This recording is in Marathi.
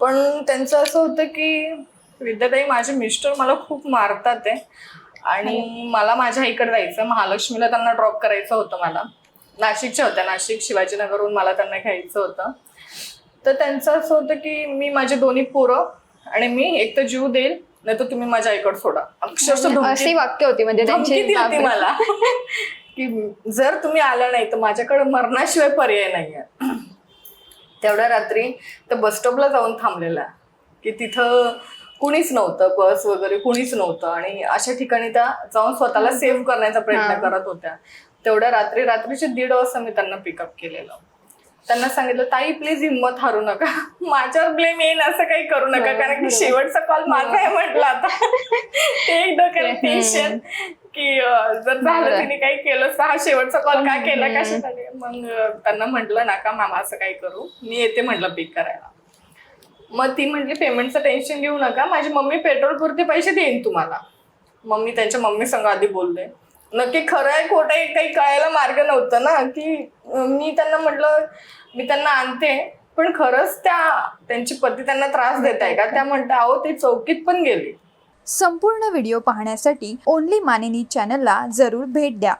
पण त्यांचं असं होतं की विद्याताई माझे मिस्टर मला खूप मारतात आहे. आणि मला माझ्या आईकडे जायचं महालक्ष्मीला त्यांना ड्रॉप करायचं होतं मला. नाशिकच्या होत्या नाशिक शिवाजीनगरहून मला त्यांना घ्यायचं होतं. तर त्यांचं असं होतं की मी माझे दोन्ही पोरं आणि मी एक तर जीव देईल नाही तर तुम्ही माझ्या आईकडे सोडा. अक्षरशः धमकी- अशी वाक्य होती म्हणजे धमकी त्यांची दिली होती. मला. की जर तुम्ही आला नाही तर माझ्याकडे मरणाशिवाय पर्याय नाहीये. तेवढ्या रात्री तर बस स्टॉपला जाऊन थांबलेला. की तिथं कुणीच नव्हतं बस वगैरे कुणीच नव्हतं आणि अशा ठिकाणी त्या जाऊन स्वतःला सेव्ह करण्याचा प्रयत्न हा. करत होत्या. तेवढ्या रात्री रात्रीचे दीड वाजता मी त्यांना पिकअप केलेलं. त्यांना सांगितलं ताई प्लीज हिंमत हारू नका. माझ्यावर ब्लेम येईल असं काही करू नका बरोबर, कारण की. शेवटचा कॉल माझा आहे म्हटलं आता. ते एक डोक्याला टेन्शन की जर झालं. तिने काही केलं तर हा शेवटचा कॉल का केला. कशासाठी? मग त्यांना म्हटलं नका मामा असं काही करू? मी येते म्हटलं पिक करायला. मग ती म्हटली पेमेंटचं टेन्शन घेऊ नका. माझी मम्मी पेट्रोल पुरते पैसे देईन तुम्हाला. मग मी त्यांच्या मम्मी संग आधी बोलले. नक्की खरं आहे खोटं आहे काही कळायला मार्ग नव्हता ना. की मी त्यांना म्हटलं मी त्यांना आणते पण खरंच त्या त्यांची पती त्यांना त्रास देत आहे का? त्या म्हणता अहो ते चौकीत पण गेली. संपूर्ण व्हिडिओ पाहण्यासाठी ओनली मानिनी चॅनलला जरूर भेट द्या.